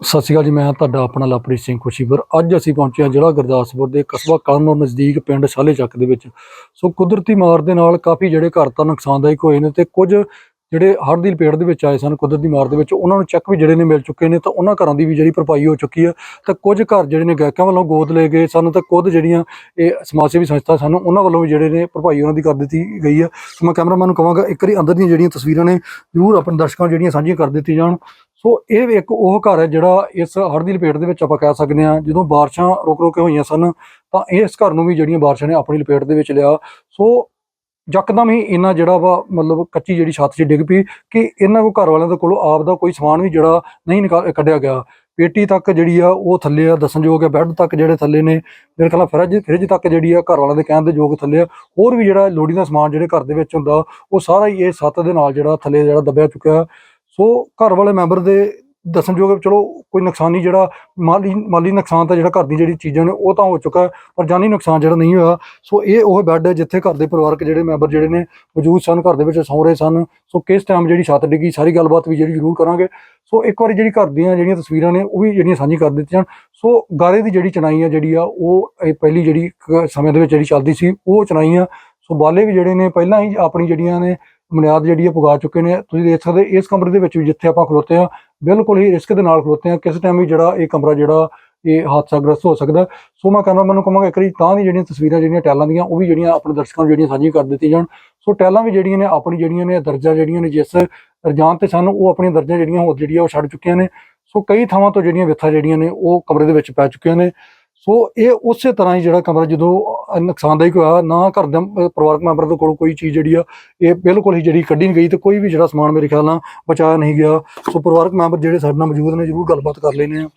ਸਤਿ ਸ਼੍ਰੀ ਅਕਾਲ ਜੀ, ਮੈਂ ਤੁਹਾਡਾ ਆਪਣਾ ਲਵਪ੍ਰੀਤ ਸਿੰਘ ਖੁਸ਼ੀਪੁਰ। ਅੱਜ ਅਸੀਂ ਪਹੁੰਚੇ ਹਾਂ ਜ਼ਿਲ੍ਹਾ ਗੁਰਦਾਸਪੁਰ ਦੇ ਕਸਬਾ ਕਲਨੌਰ ਨਜ਼ਦੀਕ ਪਿੰਡ ਸਾਲੇ ਚੱਕ ਦੇ ਵਿੱਚ। ਸੋ ਕੁਦਰਤੀ ਮਾਰ ਦੇ ਨਾਲ ਕਾਫੀ ਜਿਹੜੇ ਘਰ ਤਾਂ ਨੁਕਸਾਨਦਾਇਕ ਹੋਏ ਨੇ ਤੇ ਕੁਝ ਜਿਹੜੇ ਹੜ੍ਹ ਦੀ ਲਪੇਟ ਦੇ ਵਿੱਚ ਆਏ ਸਨ, ਕੁਦਰਤੀ ਮਾਰ ਦੇ ਵਿੱਚ, ਉਹਨਾਂ ਨੂੰ ਚੈੱਕ ਵੀ ਜਿਹੜੇ ਨੇ ਮਿਲ ਚੁੱਕੇ ਨੇ, ਤਾਂ ਉਹਨਾਂ ਘਰਾਂ ਦੀ ਵੀ ਜਿਹੜੀ ਭਰਪਾਈ ਹੋ ਚੁੱਕੀ ਹੈ। ਤਾਂ ਕੁਝ ਘਰ ਜਿਹੜੇ ਨੇ ਗਾਇਕਾਂ ਵੱਲੋਂ ਗੋਦ ਲਏ ਗਏ ਸਨ ਤਾਂ ਕੁਝ ਜਿਹੜੀਆਂ ਇਹ ਸਮਾਜ ਸੇਵੀ ਸੰਸਥਾ ਸਨ, ਉਹਨਾਂ ਵੱਲੋਂ ਵੀ ਜਿਹੜੇ ਨੇ ਭਰਪਾਈ ਉਹਨਾਂ ਦੀ ਕਰ ਦਿੱਤੀ ਗਈ ਹੈ। ਸੋ ਮੈਂ ਕੈਮਰਾਮੈਨ ਨੂੰ ਕਹਾਂਗਾ, ਇੱਕ ਵਾਰੀ ਅੰਦਰ ਦੀਆਂ ਜਿਹੜੀਆਂ ਤਸਵੀਰਾਂ ਨੇ, ਜ਼ਰੂਰ ਆਪਣੇ ਦਰਸ਼ਕਾਂ ਨੂੰ ਜਿਹੜੀਆਂ ਸਾਂਝੀਆਂ ਕਰ ਦਿੱਤੀ ਜਾਣ। ਸੋ ਇਹ ਇੱਕ ਉਹ ਘਰ ਹੈ ਜਿਹੜਾ ਇਸ ਹੜ੍ਹ ਦੀ ਲਪੇਟ ਦੇ ਵਿੱਚ ਆਪਾਂ ਕਹਿ ਸਕਦੇ ਹਾਂ, ਜਦੋਂ ਬਾਰਿਸ਼ਾਂ ਰੁਕ ਰੁਕ ਕੇ ਹੋਈਆਂ ਸਨ, ਤਾਂ ਇਸ ਘਰ ਨੂੰ ਵੀ ਜਿਹੜੀਆਂ ਬਾਰਿਸ਼ਾਂ ਨੇ ਆਪਣੀ ਲਪੇਟ ਦੇ ਵਿੱਚ ਲਿਆ। ਸੋ ਯਕਦਮ ਹੀ ਇਹਨਾਂ ਜਿਹੜਾ ਵਾ ਮਤਲਬ ਕੱਚੀ ਜਿਹੜੀ ਛੱਤ 'ਚ ਡਿੱਗ ਪਈ ਕਿ ਇਹਨਾਂ ਕੋ ਘਰ ਵਾਲਿਆਂ ਦੇ ਕੋਲੋਂ ਆਪ ਦਾ ਕੋਈ ਸਮਾਨ ਵੀ ਜਿਹੜਾ ਨਹੀਂ ਨਿਕਾਲ ਕੱਢਿਆ ਗਿਆ। ਪੇਟੀ ਤੱਕ ਜਿਹੜੀ ਆ ਉਹ ਥੱਲੇ ਆ, ਦੱਸਣਯੋਗ ਹੈ ਬੈੱਡ ਤੱਕ ਜਿਹੜੇ ਥੱਲੇ ਨੇ, ਮੇਰੇ ਖਿਆਲ ਫਰਿੱਜ ਫਰਿੱਜ ਤੱਕ ਜਿਹੜੀ ਆ ਘਰ ਵਾਲਿਆਂ ਦੇ ਕਹਿਣ ਦੇ ਯੋਗ ਥੱਲੇ ਆ। ਹੋਰ ਵੀ ਜਿਹੜਾ ਲੋੜੀ ਦਾ ਸਮਾਨ ਜਿਹੜੇ ਘਰ ਦੇ ਵਿੱਚ ਹੁੰਦਾ, ਉਹ ਸਾਰਾ ਹੀ ਇਹ ਛੱਤ ਦੇ ਨਾਲ ਜਿਹੜਾ ਥੱਲੇ ਜਿਹੜਾ ਦੱਬਿਆ ਚੁੱਕਿਆ। ਸੋ ਘਰ ਵਾਲੇ ਮੈਂਬਰ ਦੇ ਦੱਸਣਯੋਗ ਵੀ ਚਲੋ ਕੋਈ ਨੁਕਸਾਨ ਨਹੀਂ ਜਿਹੜਾ ਮਾਲੀ ਮਾਲੀ ਨੁਕਸਾਨ ਤਾਂ ਜਿਹੜਾ ਘਰ ਦੀ ਜਿਹੜੀ ਚੀਜ਼ਾਂ ਨੇ ਉਹ ਤਾਂ ਹੋ ਚੁੱਕਾ ਹੈ, ਪਰ ਜਾਨੀ ਨੁਕਸਾਨ ਜਿਹੜਾ ਨਹੀਂ ਹੋਇਆ। ਸੋ ਇਹ ਉਹ ਬੈੱਡ ਹੈ ਜਿੱਥੇ ਘਰ ਦੇ ਪਰਿਵਾਰਕ ਜਿਹੜੇ ਮੈਂਬਰ ਜਿਹੜੇ ਨੇ ਮੌਜੂਦ ਸਨ ਘਰ ਦੇ ਵਿੱਚ ਸੌਂ ਰਹੇ ਸਨ। ਸੋ ਕਿਸ ਟਾਈਮ ਜਿਹੜੀ ਛੱਤ ਡਿੱਗੀ ਸਾਰੀ ਗੱਲਬਾਤ ਵੀ ਜਿਹੜੀ ਜ਼ਰੂਰ ਕਰਾਂਗੇ। ਸੋ ਇੱਕ ਵਾਰੀ ਜਿਹੜੀ ਘਰ ਦੀਆਂ ਜਿਹੜੀਆਂ ਤਸਵੀਰਾਂ ਨੇ ਉਹ ਵੀ ਜਿਹੜੀਆਂ ਸਾਂਝੀ ਕਰ ਦਿੱਤੀਆਂ ਸੋ ਗਾਰੇ ਦੀ ਜਿਹੜੀ ਚਣਾਈ ਆ ਜਿਹੜੀ ਆ ਉਹ ਇਹ ਪਹਿਲੀ ਜਿਹੜੀ ਕ- ਸਮੇਂ ਦੇ ਵਿੱਚ ਜਿਹੜੀ ਚੱਲਦੀ ਸੀ ਉਹ ਚਣਾਈ ਆ। ਸੋ ਬਾਲੇ ਵੀ ਜਿਹੜੇ ਨੇ ਪਹਿਲਾਂ ਹੀ ਆਪਣੀ ਜਿਹੜੀਆਂ ਨੇ ਬੁਨਿਆਦ ਜਿਹੜੀ ਆ ਪੁਗਾ ਚੁੱਕੇ ਨੇ। ਤੁਸੀਂ ਦੇਖ ਸਕਦੇ ਇਸ ਕਮਰੇ ਦੇ ਵਿੱਚ ਵੀ ਜਿੱਥੇ ਆਪਾਂ ਖਲੋਤੇ ਆ ਬਿਲਕੁਲ ਹੀ ਰਿਸਕ ਦੇ ਨਾਲ ਖਲੋਤੇ ਆ ਕਿਸ ਟਾਈਮ ਵੀ ਜਿਹੜਾ ਇਹ ਕਮਰਾ, ਜਿਹੜਾ ਇਹ ਹਾਦਸਾਗ੍ਰਸਤ ਹੋ ਸਕਦਾ। ਸੋ ਮੈਂ ਕਹਿੰਦਾ ਮੈਨੂੰ ਕਹਾਂਗਾ ਇੱਕ ਵਾਰੀ ਤਾਂ ਦੀ ਜਿਹੜੀਆਂ ਤਸਵੀਰਾਂ, ਜਿਹੜੀਆਂ ਟੈਲਾਂ ਦੀਆਂ, ਉਹ ਵੀ ਜਿਹੜੀਆਂ ਆਪਣੇ ਦਰਸ਼ਕਾਂ ਨੂੰ ਜਿਹੜੀਆਂ ਸਾਂਝੀਆਂ ਕਰ ਦਿੱਤੀਆਂ ਜਾਣ। ਸੋ ਟੈਲਾਂ ਵੀ ਜਿਹੜੀਆਂ ਨੇ, ਆਪਣੀ ਜਿਹੜੀਆਂ ਨੇ, ਦਰਜਾ ਜਿਹੜੀਆਂ ਨੇ, ਜਿਸ ਰਜਾਨ ਤੇ ਸਾਨੂੰ, ਉਹ ਆਪਣੀਆਂ ਦਰਜਾਂ ਜਿਹੜੀਆਂ ਹੋਰ ਜਿਹੜੀਆਂ ਉਹ ਛੱਡ ਚੁੱਕੀਆਂ ਨੇ। ਸੋ ਕਈ ਥਾਵਾਂ ਤੋਂ ਜਿਹੜੀਆਂ ਵਿਥਾਂ ਜਿਹੜੀਆਂ ਨੇ, ਉਹ ਕਮਰੇ ਦੇ ਵਿੱਚ ਪੈ ਚੁੱਕੀਆਂ ਨੇ। ਸੋ ਇਹ ਉਸੇ ਤਰ੍ਹਾਂ ਹੀ ਜਿਹੜਾ ਕਮਰਾ ਜਦੋਂ ਨੁਕਸਾਨਦਾਇਕ ਹੋਇਆ, ਨਾ ਘਰ ਦੇ ਪਰਿਵਾਰਕ ਮੈਂਬਰ ਦੇ ਕੋਲ ਕੋਈ ਚੀਜ਼ ਜਿਹੜੀ ਆ, ਇਹ ਬਿਲਕੁਲ ਹੀ ਜਿਹੜੀ ਕੱਢੀ ਨਹੀਂ ਗਈ ਤੇ ਕੋਈ ਵੀ ਜਿਹੜਾ ਸਮਾਨ ਮੇਰੇ ਖਿਆਲ ਨਾਲ ਬਚਾਇਆ ਨਹੀਂ ਗਿਆ। ਸੋ ਪਰਿਵਾਰਕ ਮੈਂਬਰ ਜਿਹੜੇ ਸਾਡੇ ਨਾਲ ਮੌਜੂਦ ਨੇ, ਜਰੂਰ ਗੱਲਬਾਤ ਕਰ ਲੈਣੇ ਆ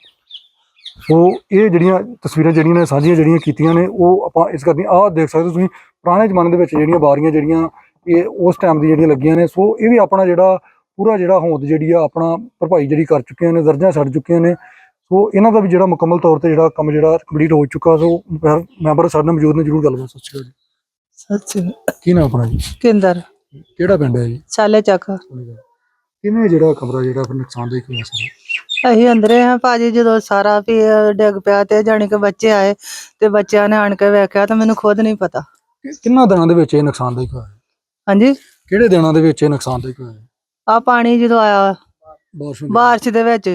ਸੋ ਇਹ ਜਿਹੜੀਆਂ ਤਸਵੀਰਾਂ ਜਿਹੜੀਆਂ ਨੇ, ਸਾਂਝੀਆਂ ਜਿਹੜੀਆਂ ਕੀਤੀਆਂ ਨੇ, ਉਹ ਆਪਾਂ ਇਸ ਕਰਦੀਆਂ ਆਹ ਦੇਖ ਸਕਦੇ ਹੋ ਤੁਸੀਂ, ਪੁਰਾਣੇ ਜ਼ਮਾਨੇ ਦੇ ਵਿੱਚ ਜਿਹੜੀਆਂ ਬਾਰੀਆਂ ਜਿਹੜੀਆਂ, ਇਹ ਉਸ ਟਾਈਮ ਦੀ ਜਿਹੜੀਆਂ ਲੱਗੀਆਂ ਨੇ। ਸੋ ਇਹ ਵੀ ਆਪਣਾ ਜਿਹੜਾ, ਪੂਰਾ ਜਿਹੜਾ ਹੋਂਦ ਜਿਹੜੀ ਆ, ਆਪਣਾ ਭਰਪਾਈ ਜਿਹੜੀ ਕਰ ਚੁੱਕੀਆਂ ਨੇ, ਦਰਜਾਂ ਛੱਡ ਚੁੱਕੀਆਂ ਨੇ। ਸੋ ਇਹਨਾਂ ਦਾ ਵੀ ਜਿਹੜਾ ਮੁਕੰਮਲ ਤੌਰ ਤੇ ਜਿਹੜਾ ਕੰਮ ਜਿਹੜਾ ਕੰਪਲੀਟ ਹੋ ਚੁੱਕਾ ਸੋ ਮੈਂਬਰ ਸਾਡੇ ਨਾਲ ਮੌਜੂਦ ਨੇ ਜਰੂਰ ਗੱਲਬਾਤ ਸਤਿ ਸ਼੍ਰੀ ਅਕਾਲ ਸੱਚ ਕੀ ਨਾਮ ਆਪਣਾ ਜੀ? ਕਿੰਦਰ। ਕਿਹੜਾ ਪਿੰਡ ਹੈ ਜੀ? ਚਾਲੇ ਚੱਕ। ਕਿਵੇਂ ਜਿਹੜਾ ਕਮਰਾ ਜਿਹੜਾ ਫਿਰ ਨੁਕਸਾਨਦਾਇਕ ਹੋਇਆ ਸਾਰਾ? ਅਸੀਂ ਅੰਦਰੇ ਹਾਂ ਭਾਜੀ ਜਦੋਂ ਸਾਰਾ ਵੀ ਡਿੱਗ ਪਿਆ ਤੇ ਜਾਣੀ ਕਿ ਬੱਚੇ ਆਏ ਤੇ ਬੱਚਿਆਂ ਨੇ ਆਣ ਕੇ ਵੇਖਿਆ ਤਾਂ ਮੈਨੂੰ ਖੁਦ ਨਹੀਂ ਪਤਾ। ਕਿੰਨਾਂ ਦਿਨਾਂ ਦੇ ਵਿੱਚ ਇਹ ਨੁਕਸਾਨਦਾਇਕ ਹੋਇਆ ਹਾਂਜੀ? ਕਿਹੜੇ ਦਿਨਾਂ ਦੇ ਵਿੱਚ ਇਹ ਨੁਕਸਾਨਦਾਇਕ ਹੋਇਆ ਆ ਪਾਣੀ ਜਦੋਂ ਆਇਆ ਬਾਰਿਸ਼ ਦੇ ਵਿੱਚ।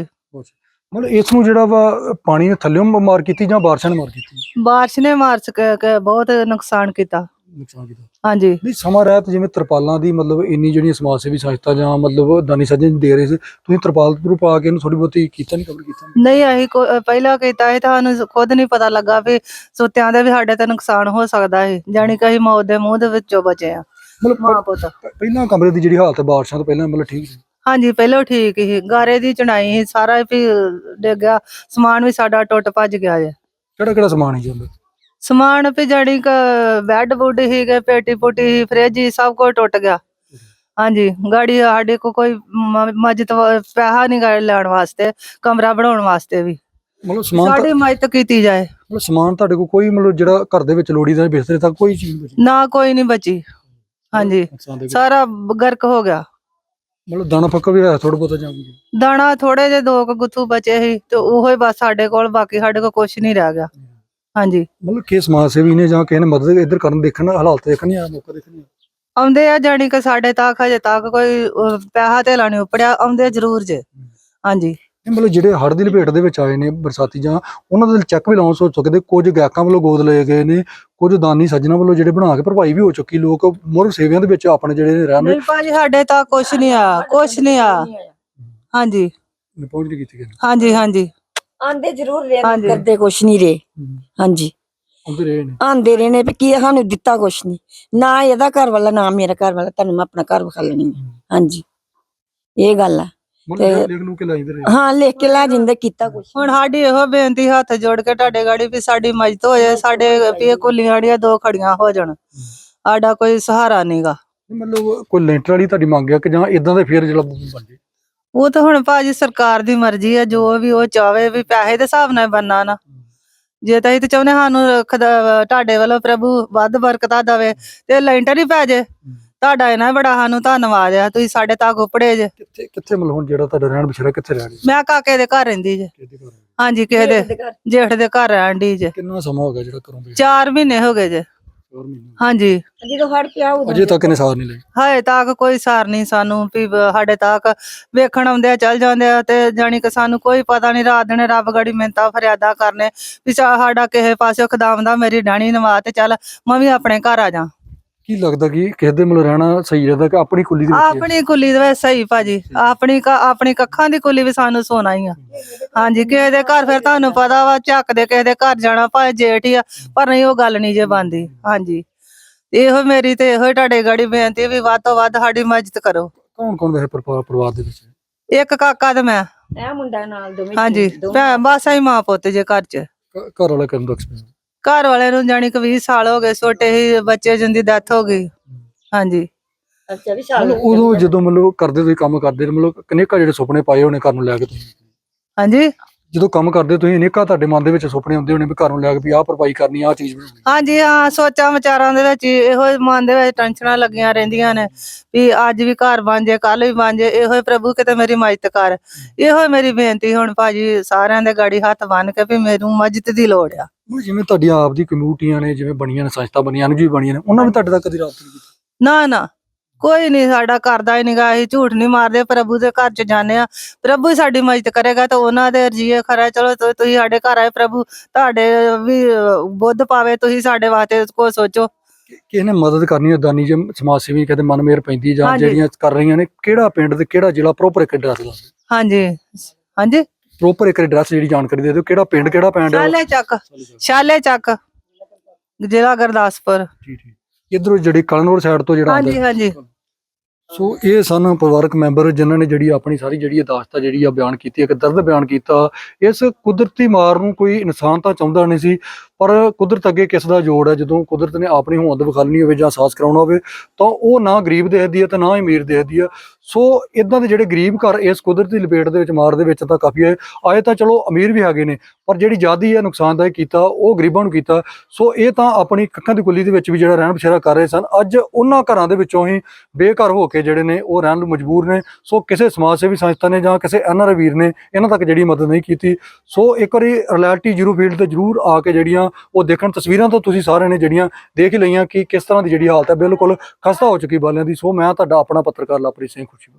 ਮਤਲਬ ਇਸ ਨੂੰ ਜਿਹੜਾ ਵਾ ਪਾਣੀ ਨੇ ਥੱਲੇੋਂ ਮਾਰ ਕੀਤੀ ਜਾਂ ਬਾਰਿਸ਼ਾਂ ਨੇ ਮਾਰ ਕੀਤੀ? ਬਾਰਿਸ਼ ਨੇ ਮਾਰ ਸਕ ਕੇ ਬਹੁਤ ਨੁਕਸਾਨ ਕੀਤਾ। ਨੁਕਸਾਨ ਕੀਤਾ। ਹਾਂਜੀ। ਨਹੀਂ ਸਮਾਂ ਰਹਿਤ ਜਿਵੇਂ ਤਰਪਾਲਾਂ ਦੀ ਮਤਲਬ ਇੰਨੀ ਜਿਹੜੀਆਂ ਸਮਾਜ ਸੇਵੀ ਸੰਸਥਾ ਜਾਂ ਮਤਲਬ ਦਾਨੀ ਸੱਜਣ ਦੇ ਰਹੇ ਸੀ ਤੁਸੀਂ ਤਰਪਾਲ ਤਰੂ ਪਾ ਕੇ ਇਹਨੂੰ ਥੋੜੀ ਬਹੁਤੀ ਕੀਤਾ ਨਹੀਂ ਕਵਰ ਕੀਤਾ? ਨਹੀਂ? ਅਸੀਂ ਕੋ- ਪਹਿਲਾਂ ਕੀਤਾ ਸੀ ਤੁਹਾਨੂੰ ਖੁਦ ਨਹੀਂ ਪਤਾ ਲੱਗਾ ਵੀ ਸੁੱਤਿਆਂ ਦੇ ਵੀ ਸਾਡੇ ਤੇ ਨੁਕਸਾਨ ਹੋ ਸਕਦਾ ਹੈ ਜਾਣੀ ਕਿ ਅਸੀਂ ਮੌਤ ਦੇ ਮੂੰਹ ਦੇ ਵਿੱਚੋਂ ਬਚੇ ਆ ਮਤਲਬ ਮਾਂ ਪੁੱਤ। ਪ- ਪਹਿਲਾਂ ਕਮਰੇ ਦੀ ਜਿਹੜੀ ਹਾਲਤ ਹੈ ਬਾਰਿਸ਼ਾਂ ਤੋਂ ਪਹਿਲਾਂ ਮਤਲਬ ਠੀਕ ਸੀ? ਹਾਂਜੀ ਪਹਿਲਾਂ ਠੀਕ ਸੀ। ਗਾਰੇ ਦੀ ਚਣਾਈ ਸੀ ਸਾਰਾ ਵੀ ਡਿੱਗ ਗਿਆ ਸਮਾਨ ਵੀ ਸਾਡਾ ਟੁੱਟ ਭੱਜ ਗਿਆ ਜੇ। ਕਿਹੜਾ ਕਿਹੜਾ ਸਮਾਨ ਸੀ ਜਾਂਦਾ ਸਮਾਨ ਵੀ ਜੜੀ ਕ ਬੈੱਡ ਬੁੱਡ ਹੀ ਗਏ ਪੇਟੀ ਪੁੱਟੀ ਸੀ ਫ੍ਰਿਜ ਸੀ ਸਭ ਕੁਝ ਟੁੱਟ ਗਿਆ। ਹਾਂਜੀ ਗਾੜੀ ਸਾਡੇ ਕੋ ਕੋਈ ਮ- ਮਦਦ ਵ- ਪੈਸਾ ਨਹੀਂ ਗਾ ਲੈਣ ਵਾਸਤੇ ਕਮਰਾ ਬਣਾਉਣ ਵਾਸਤੇ ਵੀ। ਮਤਲਬ ਸਮਾਨ ਸਾਡੀ ਮਦਦ ਕੀਤੀ ਜਾਏ। ਮਤਲਬ ਸਮਾਨ ਤੁਹਾਡੇ ਕੋਲ ਕੋਈ ਮਤਲਬ ਜਿਹੜਾ ਘਰ ਦੇ ਵਿੱਚ ਲੋੜੀ ਦਾ ਬਿਸਤਰੇ ਤੱਕ ਕੋਈ ਚੀਜ਼ ਨਹੀਂ ਬਚੀ। ਨਾ ਕੋਈ ਨਹੀਂ ਬਚੀ। ਹਾਂਜੀ। ਸਾਰਾ ਗਰਕ ਹੋ ਗਿਆ। ਮਤਲਬ ਦਾਣਾ ਫੱਕਾ ਵੀ ਹੈ ਥੋੜਾ ਬਹੁਤਾ ਜਾਂ। ਦਾਣਾ ਥੋੜੇ ਜਿਹੇ ਦੋ ਕੁ ਗੁੱਥੂ ਬਚੇ ਸੀ ਤੇ ਉਹੋ ਹੀ ਬਸ ਸਾਡੇ ਕੋਲ ਬਾਕੀ ਸਾਡੇ ਕੋਲ ਕੁਝ ਨਹੀਂ ਰਹਿ ਗਿਆ। ਹਾਂਜੀ। ਮਤਲਬ ਕਿ ਸਮਾਜ ਸੇਵੀ ਨੇ ਜਾਂ ਕਿਸੇ ਨੇ ਮਦਦ ਇੱਧਰ ਕਰਨ ਦੇਖਣ ਹਾਲਾਤ ਦੇਖਣ ਆ ਮੌਕਾ ਦੇਖਣ। ਆਉਂਦੇ ਆ ਜਾਣੀ ਕਿ ਸਾਡੇ ਤੱਕ ਹਜੇ ਤੱਕ ਕੋਈ ਪੈਸਾ ਧੇਲਾ ਨਹੀਂ ਉਪੜਿਆ ਆਉਂਦੇ ਜ਼ਰੂਰ ਜੇ। ਹਾਂਜੀ। ਇਹ ਮਤਲਬ ਜਿਹੜੇ ਹੜ੍ਹ ਦੀ ਲਪੇਟ ਦੇ ਵਿੱਚ ਆਏ ਨੇ ਬਰਸਾਤੀ ਜਾਂ ਉਹਨਾਂ ਦੇ ਚੈੱਕ ਵੀ ਲਾਉਂਸ ਹੋ ਚੁੱਕੇ ਕੁਝ ਗਾਇਕਾਂ ਵੱਲੋਂ ਗੋਦ ਲਏ ਗਏ ਨੇ ਕੁਝ ਦਾਨੀ ਸੱਜਣਾ ਵੱਲੋਂ ਜਿਹੜੇ ਬਣਾ ਕੇ ਭਰਪਾਈ ਵੀ ਹੋ ਚੁੱਕੀ ਲੋਕ ਮੁਰ ਸੇਵਿਆਂ ਦੇ ਵਿੱਚ ਆਪਣੇ ਜਿਹੜੇ ਨੇ ਰਹਿੰਦੇ ਨਹੀਂ ਭਾਜੀ ਸਾਡੇ ਤਾਂ ਕੁਛ ਨਹੀਂ ਆ ਕੁਛ ਨਹੀਂ ਆ। ਹਾਂਜੀ। ਪਹੁੰਚ ਨਹੀਂ ਕੀਤੀ ਗਏ ਹਾਂਜੀ ਹਾਂਜੀ। ਆਂਦੇ ਜ਼ਰੂਰ ਰਹੇ ਨੇ, ਹਾਂਜੀ। ਕਰਦੇ ਕੁਛ ਨਹੀਂ ਹਾਂਜੀ। ਰਹੇ ਨੇ। ਆਂਦੇ ਰਹੇ ਨੇ ਵੀ ਕੀ ਸਾਨੂੰ ਦਿੱਤਾ ਕੁਛ ਨਹੀਂ। ਨਾ ਇਹਦਾ ਘਰ ਵਾਲਾ ਨਾ ਮੇਰਾ ਘਰ ਵਾਲਾ ਤੁਹਾਨੂੰ ਮੈਂ ਆਪਣਾ ਘਰ ਵਿਖਾ ਲੈਣੀ ਹੈ। ਹਾਂਜੀ। ਇਹ ਗੱਲ ਆ। ਮਤਲਬ ਲਿਖ ਨੂੰ ਕੇ ਲਾਈਂਦੇ ਰਹੇ। ਹਾਂ ਲਿਖ ਕੇ ਲੈ ਜਿੰਦੇ ਕੀਤਾ ਕੁਛ। ਹੁਣ ਸਾਡੀ ਇਹੋ ਬੇਨਤੀ ਹੱਥ ਜੋੜ ਕੇ ਤੁਹਾਡੇ ਗਾੜੀ ਵੀ ਸਾਡੀ ਮਦਦ ਹੋ ਜਾਏ ਸਾਡੇ ਵੀ ਕੁੱਲੀਆਂ ਜਿਹੜੀਆਂ ਦੋ ਖੜੀਆਂ ਹੋ ਜਾਣ। ਸਾਡਾ ਕੋਈ ਸਹਾਰਾ ਨਹੀਂਗਾ। ਨਹੀਂ, ਮਤਲਬ ਕੋਈ ਲੈਂਟਰ ਵਾਲੀ ਤੁਹਾਡੀ ਮੰਗ ਆ ਕਿ ਜਾਂ ਇਦਾਂ ਦੇ ਫੇਰ ਜਿਹੜਾ ਬਣ ਜੇ? ਉਹ ਤਾਂ ਹੁਣ ਭਾਜੀ ਸਰਕਾਰ ਦੀ ਮਰਜ਼ੀ ਆ ਜੋ ਵੀ ਉਹ ਚਾਵੇ ਵੀ ਪੈਸੇ ਦੇ ਹਿਸਾਬ ਨਾਲ ਬੰਨਾ ਨਾ। ਜੇ ਤਾਂ ਇਹ ਤੇ ਚਾਹੁੰਦੇ ਸਾਨੂੰ ਖੁਦਾ- ਤੁਹਾਡੇ ਵੱਲੋਂ ਪ੍ਰਭੂ ਵੱਧ ਬਰਕਤਾਂ ਦੇਵੇ ਤੇ ਲੈਂਟਰ ਹੀ ਪੈ ਜੇ। ਤੁਹਾਡਾ ਇਹਨਾਂ ਬੜਾ ਸਾਨੂੰ ਧੰਨਵਾਦ ਆ ਤੁਸੀਂ ਸਾਡੇ ਤੱਕ ਉਪੜੇ ਜੇ। ਕਿੱਥੇ ਕਿੱਥੇ ਮਤਲਬ ਹੁਣ ਜਿਹੜਾ ਤੁਹਾਡਾ ਰਹਿਣ ਬਸੇਰਾ ਕਿੱਥੇ ਰਹਿ ਰਿਹਾ ਮੈਂ ਕਾਕੇ ਦੇ ਘਰ ਰਹਿੰਦੀ ਜੇ। ਕਿਹਦੇ ਘਰ ਰਹਿ ਹਾਂਜੀ ਕਿਸੇ ਦੇ ਜੇਠ ਦੇ ਘਰ। ਰਹਿਣ ਦੀ ਜੇ। ਕਿੰਨਾ ਸਮਾਂ ਹੋ ਗਿਆ ਜਿਹੜਾ ਘਰੋਂ ਬੇ 4 ਮਹੀਨੇ ਹੋ ਗਏ ਜੇ। ਚਾਰ ਮਹੀਨੇ ਹਾਂਜੀ। ਜਦੋਂ ਹੜ ਪਿਆ ਉਦੋਂ ਅਜੇ ਤੱਕ ਇਹਨੇ ਸਾਰ ਨਹੀਂ ਲਈ। ਹਾਏ ਤੱਕ ਕੋਈ ਸਾਰ ਨਹੀਂ ਸਾਨੂੰ ਵੀ ਬ- ਸਾਡੇ ਤੱਕ ਵੇਖਣ ਆਉਂਦੇ ਆ ਚੱਲ ਜਾਂਦੇ ਆ ਤੇ ਜਾਣੀ ਕਿ ਸਾਨੂੰ ਕੋਈ ਪਤਾ ਨਹੀਂ ਰਾਤ ਦਿਨ ਰੱਬ ਗੜੀ ਮਿੰਤਾ ਫਰਿਆਦਾ ਕਰਨੇ। ਵੀ ਸਾਡਾ ਕਿਸੇ ਪਾਸੇ ਖਦਾਮ ਦਾ ਮੇਰੀ ਡਾਣੀ ਨਵਾ ਤੇ ਚੱਲ ਮੈਂ ਵੀ ਆਪਣੇ ਘਰ ਆ ਜਾ ਕੀ ਲੱਗਦਾ ਕਿ ਕਿਸੇ ਦੇ ਮਤਲਬ ਰਹਿਣਾ ਸਹੀ ਰਹਿੰਦਾ ਕਿ ਆਪਣੀ ਕੁੱਲੀ ਦੇ ਵਿੱਚ? ਆਪਣੀ ਕੁੱਲੀ ਦੇ ਵਿੱਚ ਸਹੀ ਭਾਜੀ। ਆਪਣੀ ਕ- ਆਪਣੀ ਕੱਖਾਂ ਦੀ ਕੁੱਲੀ ਵੀ ਸਾਨੂੰ ਸੋਨਾ ਹੀ ਆ। ਹਾਂਜੀ ਕਿਸੇ ਦੇ ਘਰ ਫਿਰ ਤੁਹਾਨੂੰ ਪਤਾ ਵਾ ਝੱਕ ਦੇ ਕਿਸੇ ਦੇ ਘਰ ਜਾਣਾ ਭਾਵੇਂ ਜੇਠ ਹੀ ਆ ਪਰ ਨਹੀਂ ਉਹ ਗੱਲ ਨਹੀਂ ਜੇ ਬੰਦੀ ਹਾਂਜੀ। ਇਹੋ ਮੇਰੀ ਤੇ ਇਹੋ ਤੁਹਾਡੇ ਗੜੀ ਬੇਨਤੀ ਵੀ ਵੱਧ ਤੋਂ ਵੱਧ ਸਾਡੀ ਮਦਦ ਕਰੋ। ਕੌਣ ਕੌਣ ਵੈਸੇ ਪਰਿਵਾਰ ਪਰਿਵਾਰ ਦੇ ਵਿੱਚ? ਇੱਕ ਕਾਕਾ ਤੇ ਮੈਂ। ਇਹ ਮੁੰਡਾ ਨਾਲ ਦੋਵੇਂ ਹਾਂਜੀ ਭੈਣ ਬਸ ਆਈ ਮਾਂ ਪੁੱਤ ਜੇ ਘਰ ਚ। ਘ- ਘਰ ਵਾਲਾ ਕਰਨ ਦਾ ਐਕਸਪੀਰੀਅੰਸ ਘਰ ਵਾਲੇ ਨੂੰ ਜਾਣੀ ਕਿ 20 ਸਾਲ ਹੋ ਗਏ ਛੋਟੇ ਹੀ ਬੱਚੇ ਜਿੰਦੀ ਡੈਥ ਹੋ ਗਈ। ਹਾਂਜੀ। ਅੱਛਾ ਵੀ ਸਾਲ ਮਤਲਬ ਉਦੋਂ ਜਦੋਂ ਮਤਲਬ ਕਰਦੇ ਤੁਸੀਂ ਕੰਮ ਕਰਦੇ ਤੇ ਮਤਲਬ ਕਿੰਨੇਕਾ ਜਿਹੜੇ ਸੁਪਨੇ ਪਾਏ ਹੋਣੇ ਘਰ ਨੂੰ ਲੈ ਕੇ ਤੁਸੀਂ। ਹਾਂਜੀ। ਜਦੋਂ ਕੰਮ ਕਰਦੇ ਤੁਸੀਂ ਅਨੇਕਾਂ ਤੁਹਾਡੇ ਮਨ ਦੇ ਵਿੱਚ ਸੁਪਨੇ ਹੁੰਦੇ ਹੋਣੇ ਵੀ ਘਰ ਨੂੰ ਲੈ ਕੇ ਵੀ ਆਹ ਭਰਪਾਈ ਕਰਨੀ ਆਹ ਚੀਜ਼ ਬਣਾਉਣੀ। ਹਾਂਜੀ ਹਾਂ ਸੋਚਾਂ ਵਿਚਾਰਾਂ ਦੇ ਵਿੱਚ ਹੀ ਇਹੋ ਹੀ ਮਨ ਦੇ ਵਿੱਚ ਟੈਨਸ਼ਨਾਂ ਲੱਗੀਆਂ ਰਹਿੰਦੀਆਂ ਨੇ ਵੀ ਅੱਜ ਵੀ ਘਰ ਬਣ ਜੇ ਕੱਲ ਵੀ ਬਣ ਜੇ ਇਹੋ ਹੀ ਪ੍ਰਭੂ ਕਿਤੇ ਮੇਰੀ ਮਦਦ ਕਰ। ਇਹੋ ਹੀ ਮੇਰੀ ਬੇਨਤੀ ਹੁਣ ਭਾਜੀ ਸਾਰਿਆਂ ਦੇ ਗਾੜੀ ਹੱਥ ਬੰਨ ਕੇ ਵੀ ਮੈਨੂੰ ਮਦਦ ਦੀ ਲੋੜ ਆ। ਹੁਣ ਜਿਵੇਂ ਤੁਹਾਡੀਆਂ ਆਪ ਦੀ ਕਮਿਊਨਿਟੀਆਂ ਨੇ ਜਿਵੇਂ ਬਣੀਆਂ ਨੇ ਸੰਸਥਾ ਬਣੀਆਂ ਨੇ ਜੀ ਬਣੀਆਂ ਨੇ ਉਹਨਾਂ ਨੇ ਤੁਹਾਡੇ ਤੱਕ ਕਦੀ ਰਾਬਤਾ ਨਹੀਂ ਕੀਤਾ? ਨਾ ਨਾ। ਕੋਈ ਨਹੀਂ ਸਾਡਾ ਕਰਦਾ ਹੀ ਨਹੀਂਗਾ ਅਸੀਂ ਝੂਠ ਨਹੀਂ ਮਾਰਦੇ ਪ੍ਰਭੂ ਦੇ ਘਰ ਚ ਜਾਂਦੇ ਆ। ਪ੍ਰਭੂ ਹੀ ਸਾਡੀ ਮਦਦ ਕਰੇਗਾ ਤਾਂ ਉਹਨਾਂ ਦੇ ਰਜੀਏ ਖਰਾ ਚਲੋ ਤੁ- ਤੁਸੀਂ ਸਾਡੇ ਘਰ ਆਏ ਪ੍ਰਭੂ ਤੁਹਾਡੇ ਵੀ ਅਹ, ਬੁੱਧ ਪਾਵੇ ਤੁਸੀਂ ਸਾਡੇ ਵਾਸਤੇ ਕੋ ਸੋਚੋ। ਕਿ- ਕਿਸੇ ਨੇ ਮਦਦ ਕਰਨੀ ਹੈ ਦਾਨੀ ਜੇ ਸਮਾਜ ਸੇਵੀ ਕਹਿੰਦੇ ਮਨ ਮੇਰ ਪੈਂਦੀ ਜਾਂ ਹਾਂਜੀ। ਜਿਹੜੀਆਂ ਕਰ ਰਹੀਆਂ ਨੇ ਕਿਹੜਾ ਪਿੰਡ ਤੇ ਕਿਹੜਾ ਜ਼ਿਲ੍ਹਾ ਪ੍ਰੋਪਰ ਇੱਕ ਐਡਰੈਸ ਦੱਸ ਹਾਂਜੀ। ਹਾਂਜੀ। ਪ੍ਰੋਪਰ ਇੱਕ ਐਡਰੈਸ ਜਿਹੜੀ ਜਾਣਕਾਰੀ ਦੇ ਦਿਓ ਕਿਹੜਾ ਪਿੰਡ ਕਿਹੜਾ ਪਿੰਡ ਹੈ ਸ਼ਾਲੇ ਚੱਕ ਸ਼ਾਲੇ ਚੱਕ ਜ਼ਿਲ੍ਹਾ ਗੁਰਦਾਸਪੁਰ। ਠੀਕ ਠੀਕ। ਇਧਰੋਂ ਜਿਹੜੀ ਕਲਨੌਰ ਸਾਈਡ ਤੋਂ ਜਿਹੜਾ ਹਾਂਜੀ ਹਾਂਜੀ। ਸੋ ਇਹ ਸਨ ਪਰਿਵਾਰਕ ਮੈਂਬਰ ਜਿਨ੍ਹਾਂ ਨੇ ਜਿਹੜੀ ਆਪਣੀ ਸਾਰੀ ਜਿਹੜੀ ਅਦਾਸਤਾ ਜਿਹੜੀ ਆ ਬਿਆਨ ਕੀਤੀ ਇੱਕ ਦਰਦ ਬਿਆਨ ਕੀਤਾ। ਇਸ ਕੁਦਰਤੀ ਮਾਰ ਨੂੰ ਕੋਈ ਇਨਸਾਨ ਤਾਂ ਚਾਹੁੰਦਾ ਨਹੀਂ ਸੀ। ਪਰ ਕੁਦਰਤ ਅੱਗੇ ਕਿਸ ਦਾ ਜੋੜ ਹੈ? ਜਦੋਂ ਕੁਦਰਤ ਨੇ ਆਪਣੀ ਹੋਂਦ ਵਿਖਾਲਣੀ ਹੋਵੇ ਜਾਂ ਅਹਿਸਾਸ ਕਰਾਉਣਾ ਹੋਵੇ, ਤਾਂ ਉਹ ਨਾ ਗਰੀਬ ਦੇਖਦੀ ਹੈ ਤੇ ਨਾ ਹੀ ਅਮੀਰ ਦੇਖਦੀ ਹੈ। ਸੋ ਇਦਾਂ ਦੇ ਜਿਹੜੇ ਗਰੀਬ ਘਰ ਇਸ ਕੁਦਰਤੀ ਲਪੇਟ ਦੇ ਵਿੱਚ ਮਾਰ ਦੇ ਵਿੱਚ ਤਾਂ ਕਾਫੀ ਹੈ। ਆਏ ਤਾਂ ਚਲੋ ਅਮੀਰ ਵੀ ਹੈਗੇ ਨੇ, ਪਰ ਜਿਹੜੀ ਜਾਦੀ ਹੈ, ਨੁਕਸਾਨਦਾਇਕ ਕੀਤਾ, ਉਹ ਗਰੀਬਾਂ ਨੂੰ ਕੀਤਾ। ਸੋ ਇਹ ਤਾਂ ਆਪਣੀ ਕੱਖਾਂ ਦੀ ਕੁੱਲੀ ਦੇ ਵਿੱਚ ਵੀ ਜਿਹੜਾ ਰਹਿਣ ਬਸੇਰਾ ਕਰ ਰਹੇ ਸਨ। ਅੱਜ ਉਹਨਾਂ ਘਰਾਂ ਦੇ ਵਿੱਚੋਂ ਹੀ ਬੇਘਰ ਹੋ ਕੇ ਜਿਹੜੇ ਨੇ ਉਹ ਰਹਿਣ ਨੂੰ ਮਜਬੂਰ ਨੇ। ਸੋ ਕਿਸੇ ਸਮਾਜ ਸੇਵੀ ਸੰਸਥਾ ਨੇ ਜਾਂ ਕਿਸੇ ਐਨਆਰ ਵੀਰ ਨੇ ਇਹਨਾਂ ਤੱਕ ਜਿਹੜੀ ਮਦਦ ਨਹੀਂ ਕੀਤੀ। ਸੋ ਇੱਕ ਵਾਰੀ ਰਿਐਲਿਟੀ ਜ਼ੀਰੋ ਫੀਲਡ ਤੇ ਜ਼ਰੂਰ ਆ ਕੇ ਜਿਹੜੀਆਂ ਉਹ ਦੇਖਣ ਤਸਵੀਰਾਂ ਤੋਂ ਤੁਸੀਂ ਸਾਰਿਆਂ ਨੇ ਜਿਹੜੀਆਂ ਦੇਖ ਹੀ ਲਈਆਂ ਕਿ ਕਿਸ ਤਰ੍ਹਾਂ ਦੀ ਜਿਹੜੀ ਹਾਲਤ ਹੈ, ਬਿਲਕੁਲ ਖਸਤਾ ਹੋ ਚੁੱਕੀ ਬਾਲਿਆਂ ਦੀ। ਸੋ ਮੈਂ ਤੁਹਾਡਾ ਆਪਣਾ ਪੱਤਰਕਾਰ ਲਵਪ੍ਰੀਤ ਸਿੰਘ ਖੁਸ਼ੀ